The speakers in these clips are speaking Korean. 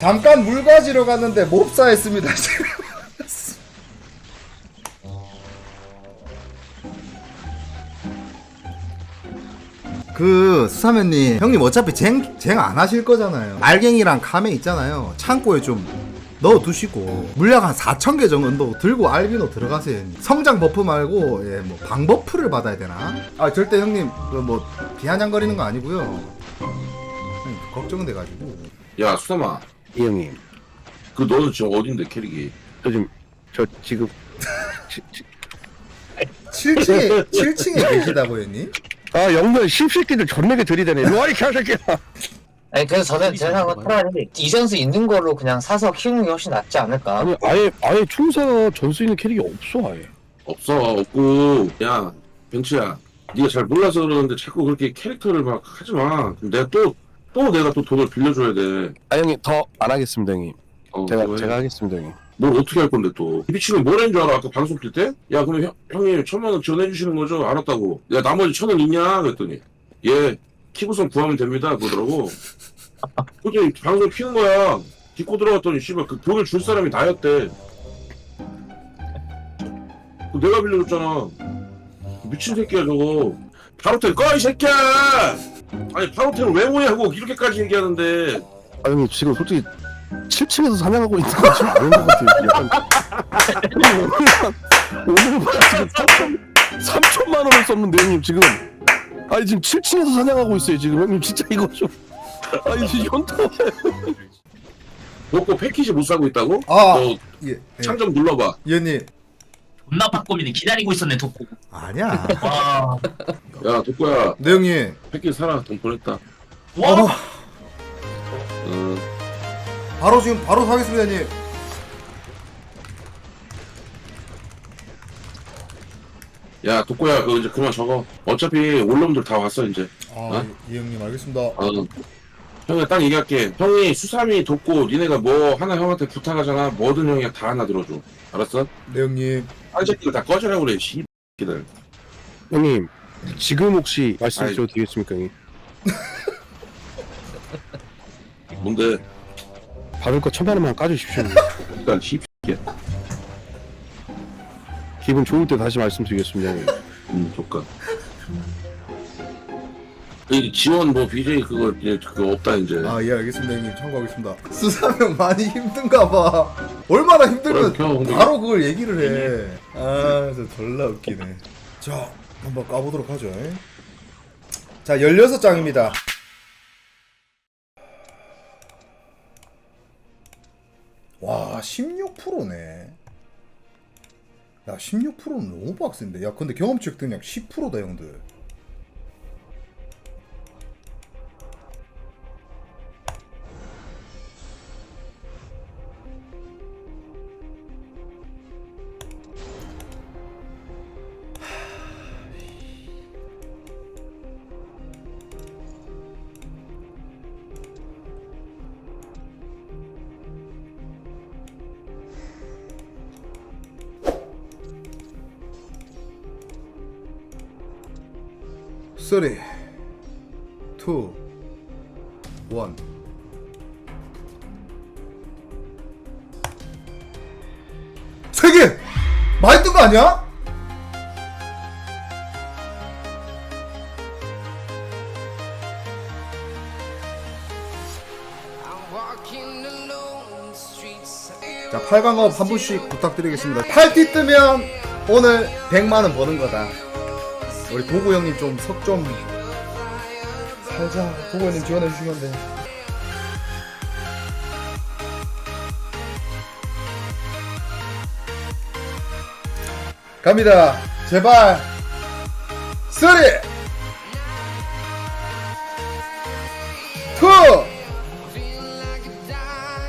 잠깐 물 가지러 갔는데 몹사했습니다. 그 수사면님 형님 어차피 쟁 쟁 안 하실 거잖아요. 알갱이랑 카메 있잖아요. 창고에 좀 넣어 두시고 물약 한 4천 개 정도 들고 알비노 들어가세요. 형님. 성장 버프 말고 예, 뭐 방 버프를 받아야 되나? 아 절대 형님 그 뭐 비아냥거리는 거 아니고요. 형님, 걱정은 돼가지고. 야 수삼아 이 형님. 그 너는 지금 어딘데 캐릭이? 저 지금 저 지금. 지- 지- 7층에 7층에 계시다고 형님? 아 영면 씹새끼들 존나게 들이대네. 로아이 개새끼야. 아니 그래서 저는 제 생각은 차라리 이전수 있는 걸로 그냥 사서 키우는 게 훨씬 낫지 않을까? 아니 아예 아예 충사 전수 있는 캐릭이 없어 아예. 없어 없고. 야 벤츠야. 네가 잘 몰라서 그러는데 자꾸 그렇게 캐릭터를 막 하지 마. 그럼 내가 또 또 내가 또 돈을 빌려줘야 돼. 아 형님 더 안 하겠습니다 형님. 어, 제가 왜? 제가 하겠습니다 형님. 뭘 어떻게 할 건데 또? 미친놈 뭘 했는 줄 알아? 아까 방송 킬 때? 야 그럼 형, 형님 천만 원 지원해주시는 거죠? 알았다고. 야 나머지 천 원 있냐? 그랬더니. 예 키구선 구하면 됩니다. 그러더라고. 그때 방송 키는 거야. 딛고 들어갔더니 씨발 그 돈을 줄 사람이 나였대. 그 내가 빌려줬잖아. 미친 새끼야 저거. 바로텔 꺼이 새끼야 아니 바로텔을 왜 오냐고 이렇게까지 얘기하는데? 아 형님 지금 솔직히 7층에서 사냥하고 있는 거 지금 아닌 것 같아요 약간 오늘만 지금 3천 3천만 원을 썼는데 형님 지금. 아니 지금 7층에서 사냥하고 있어요 지금. 형님 진짜 이거 좀. 아니 지금 현타 먹고 패키지 못 사고 있다고? 아, 너 예, 예. 창좀 눌러봐. 이현님 존나 바꾸면 기다리고 있었네 덕고 아니야. 와, 야 독고야 네 형님. 패키지 사라 돈 보냈다 와 어, 어, 바로 지금 바로 사겠습니다 형님. 야 독고야 그거 이제 그만 적어 어차피 올놈들 다 왔어 이제 아, 어? 예 형님 알겠습니다. 어. 형이 딱 얘기할게. 형이 수삼이 돕고 니네가 뭐 하나 형한테 부탁하잖아. 뭐든 형이 다 하나 들어줘. 알았어? 네 형님. 한 새끼들 다 꺼져라 그래 씨X들. 형님 지금 혹시 말씀 아이. 드려도 되겠습니까 형님? 뭔데? 받을 거 천만 원만 까주십시오 형님. 일단 씨X야. 기분 좋을 때 다시 말씀드리겠습니다 형님. 음 조건 이 지원 뭐 BJ 그거 이제 그거 없다 이제 아 예 알겠습니다 형님 참고하겠습니다. 수사면 많이 힘든가 봐. 얼마나 힘들면 근데 바로 그걸 얘기를 해. 아, 저 졸라 웃기네. 자, 한번 까보도록 하죠. 자, 16장입니다. 와, 16%네. 야, 16%는 너무 빡센데. 야, 근데 경험치 획득량 10%다, 형들. 쓰리, 투, 원. 세 개! 많이 뜬 거 아니야? 자, 8강업 한 분씩 부탁드리겠습니다. 8티 뜨면 오늘 100만원 버는 거다. 우리 도구 형님 좀 석 좀 살자. 도구 형님 지원해 주시면 돼. 갑니다. 제발. 쓰리. 투.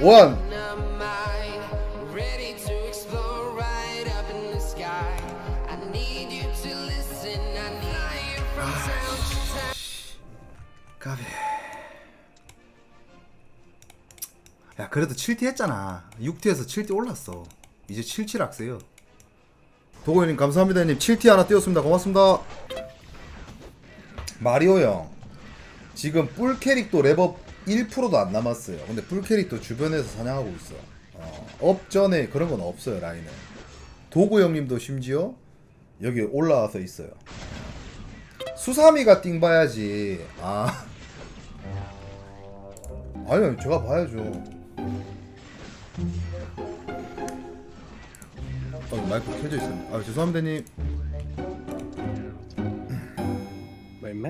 원. 까비. 야, 그래도 7티 했잖아. 6티에서 7티 올랐어. 이제 77 악세요. 도고님 감사합니다, 형님. 7티 하나 띄웠습니다. 고맙습니다. 마리오 형. 지금 뿔 캐릭도 랩업 1%도 안 남았어요. 근데 풀캐릭터 주변에서 사냥하고 있어. 어, 업전에 그런 건 없어요 라인은. 도구 형님도 심지어 여기 올라와서 있어요. 수사미가 띵 봐야지. 아. 아니요, 제가 봐야죠. 어, 마이크 켜져 있었네. 아, 죄송합니다, 님. 뭐 임마?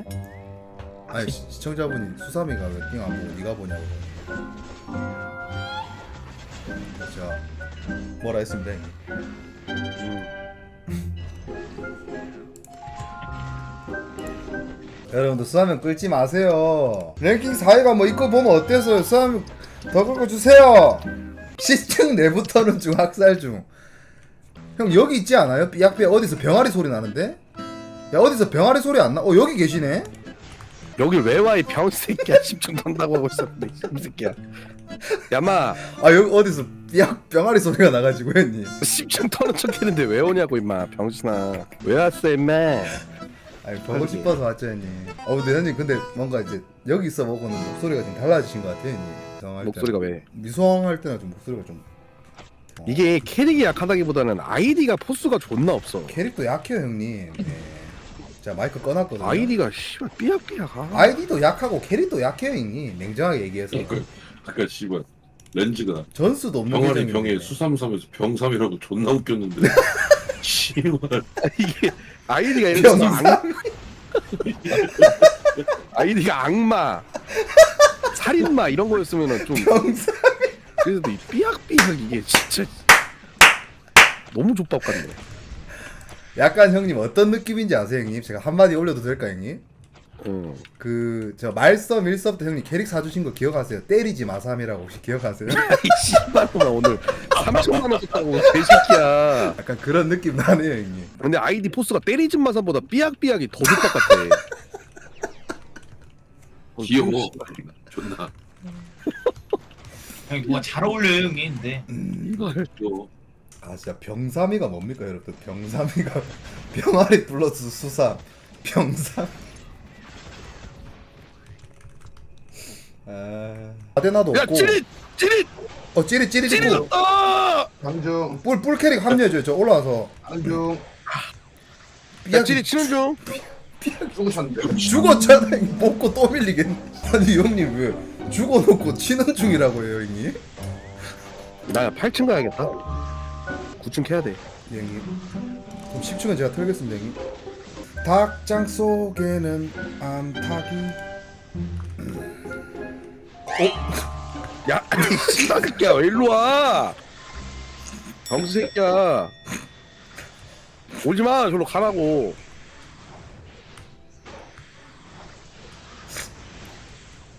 아니, 시, 시청자분이 수사미가 왜 띵 안 보고 네가 보냐고. 제가 뭐라 했습니다, 형님. 여러분들 수화면 끌지 마세요. 랭킹 4위가 뭐 이거 보면 어때서요? 수화면 더 긁어주세요. 시청 내부터는 중 학살 중. 형 여기 있지 않아요? 삐약삐약 어디서 병아리 소리 나는데? 야 어디서 병아리 소리 안 나? 어 여기 계시네? 여길 왜 와 이 병새끼야 10층 턴다고 하고 있었는데 이 새끼야 야마 아 여기 어디서 삐약 병아리 소리가 나가지고 형님. 10층 터는 척 했는데 왜 오냐고 임마 병신아 왜 왔어 임마 아니 보고 싶어서 왔죠 형님. 어 근데 형님 근데 뭔가 이제 여기 있어 보고는 목소리가 좀 달라지신 것 같아요 형님. 정할 목소리가 왜 미소할 때는 좀 목소리가 좀 이게 캐릭이 약하다기보다는 아이디가 포스가 존나 없어 캐릭터 약해요 형님. 예. 자 마이크 꺼놨거든요. 아이디가 씨발 삐약삐약 아 아이디도 약하고 캐릭터 약해요 형님. 냉정하게 얘기해서 그, 그니까 씨발 렌즈가 전수도 없는 병아리. 병에 수삼삼에서 병삼이라고 존나 웃겼는데 씨발 이게 아이디가 들어서 악, 아이디가 악마 살인마 이런 거였으면은 좀 병사. 그래도 이 삐약삐약 이게 진짜 너무 족밥 같네 약간 형님 어떤 느낌인지 아세요 형님? 제가 한마디 올려도 될까 형님? 응. 그저 말섬 일섭 때 형님 캐릭 사주신 거 기억하세요? 때리지 마삼이라고 혹시 기억하세요? 이 씨발놈아 오늘 3천만 원 썼다고 개새끼야 약간 그런 느낌 나네요 형님. 근데 아이디 포스가 때리진 마산보다 삐약삐약이 더 족밥 같아 어, 귀여워 존나 형이 뭐가 잘 어울려요 형님 근데 이걸 귀여워 아 진짜 병삼이가 뭡니까 여러분? 병삼이가 병아리 플러스 수삼 병삼. 아 아데나도 야 없고. 찌릿 찌릿 어 찌릿 찌릿 찌릿 있고. 없다 강중 뿔 뿔 캐릭 합류해줘요. 저 올라와서. 강중 야 찌릿 치는 중 죽으셨는데 죽었잖아. 먹고 또 밀리겠네. 아니 형님 왜 죽어놓고 치는 중이라고 해요 형님? 나 8층 가야겠다 9층 캐야 돼 예, 형님. 그럼 10층은 제가 털겠습니다 형님. 닭장 속에는 암탉이. 야, 이 씨발 새끼야, 왜 일로 와? 병수 새끼야. 오지 마, 저로 가라고.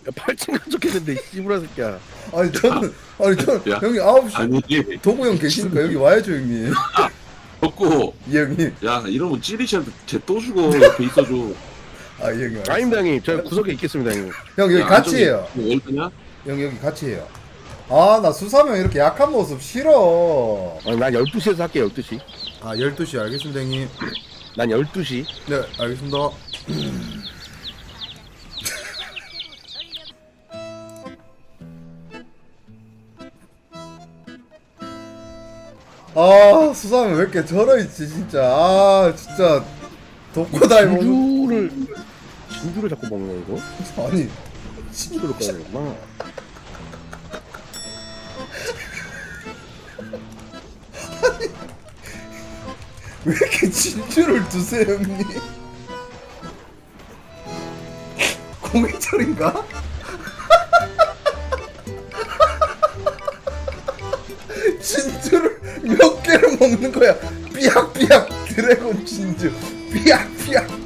야, 8층 간척했는데, 이 씨부라 새끼야. 아니 저는 아니 저는 야. 형님 9시 아니 도구 형 계시니까 여기 와야죠 형님. 덕고 이 형님. 야 이러면 찌리시한테 쟤 또 죽어 옆에 있어줘 아, 형님. 알겠습니다. 아닙니다, 형님. 저 구석에 있겠습니다, 형님. 형 여기 야, 같이 해요. 월드냐? 형 여기 같이 해요. 아, 나 수사명 이렇게 약한 모습 싫어. 아니, 난 12시에서 할게, 12시. 아, 12시 알겠습니다, 형님. 난 12시. 네, 알겠습니다. 아, 수사명 왜 이렇게 절어있지, 진짜. 아, 진짜. 독고다이 먹는. 진주를, 진주를 자꾸 먹네, 이거. 아니, 진주를 꺼야 되구나. 왜 이렇게 진주를 두세요, 형님? 공익철인가? 진주를 몇 개를 먹는 거야? 삐약삐약 드래곤 진주. 삐약삐약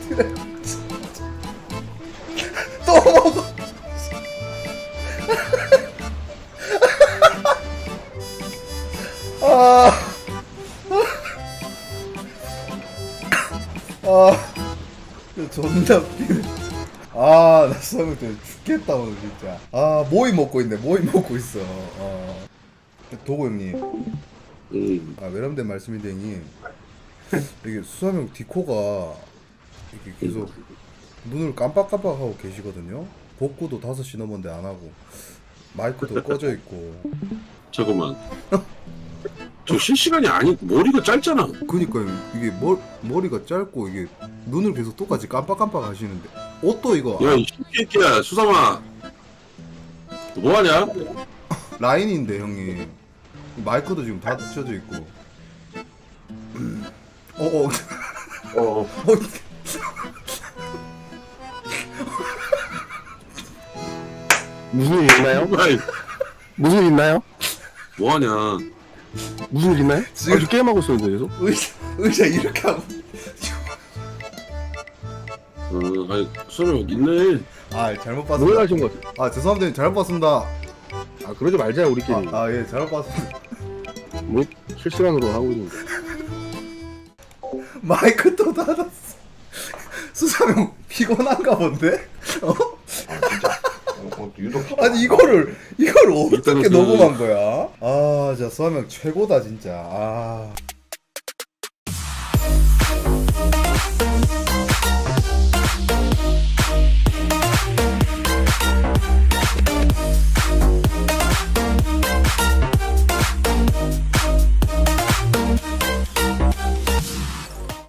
아, 존나 웃기네. 아, 나 수학을 때 죽겠다, 오늘 진짜. 아, 모이 먹고 있네, 모이 먹고 있어. 어. 도구 형님, 응 아, 외람된 말씀인데, 형님. 이게 수사명 디코가 이게 계속 눈을 깜빡깜빡하고 계시거든요. 복구도 5시 넘었는데 안 하고 마이크도 꺼져 있고 잠깐만. 저 실시간이 아니 머리가 짧잖아. 그니까요 이게 머, 머리가 짧고 이게 눈을 계속 똑같이 깜빡깜빡 하시는데 옷도 이거 야 이 새끼야 수삼아. 뭐 하냐? 라인인데 형님 마이크도 지금 다 젖어 있고 어어 어. 어, 무슨 일 있나요? 무슨 일 있나요? 뭐 하냐? 무슨 일 있나요? 지금- 아주 게임하고 있어요 계속? 의자 의자 이렇게 하고. 어, 아이 소리 있네. 아 잘못 뭘 봤습니다. 하신 거 같아 아 죄송합니다. 잘못 봤습니다. 아 그러지 말자 우리끼리. 아 예 잘못 봤습니다. 뭐 실시간으로 하고 있는데. 마이크 또 닫았어. 수사명 피곤한가 본데? 어? 어, 유독 아니 이거를 이걸 어떻게 그- 녹음한 거야? 아 진짜 수사명 최고다 진짜. 아